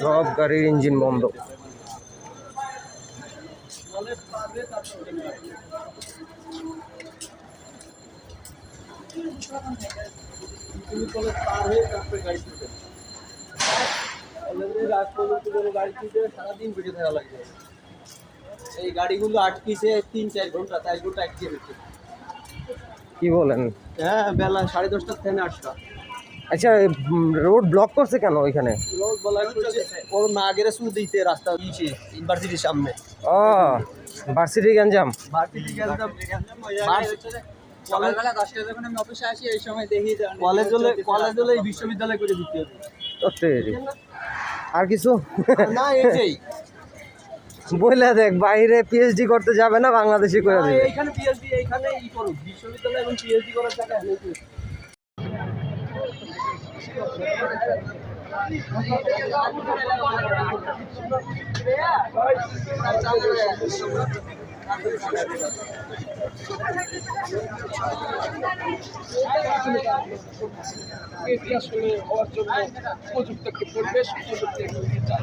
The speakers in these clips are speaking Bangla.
সব গাড়ির ইঞ্জিন বন্ধ। সারাদিন বেঁচে থাকা লাগবে এই গাড়িগুলো আটকিছে তিন চার ঘণ্টা চার ঘণ্টা আটকে রেখেছে কি বলেন? হ্যাঁ বেলা সাড়ে দশটার থেকে আটটা। আচ্ছা রোড ব্লক করছে কেন ওইখানে? করছে ওর না গেলে শুধু দিতে রাস্তা দিয়েছে ইউনিভার্সিটির সামনে। ও ভার্সিটি গঞ্জাম। ভার্সিটি সকালবেলা দশটা যখন আমি অফিসে আসি এই সময় দেখি কলেজ হলে কলেজ হলে বিশ্ববিদ্যালয় করে দিতে হবে। আর কিছু? না বলে দেখ বাইরে পিএইচডি করতে যাবে না বাংলাদেশি করে দিবে। পিএইচডি এইখানে ই করুক বিশ্ববিদ্যালয় এবং পিএইচডি করার টাকা এটি আসলে হওয়ার জন্য উপযুক্ত একটি পরিবেশ উপযুক্ত একটি চাই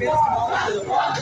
bills come all over the world.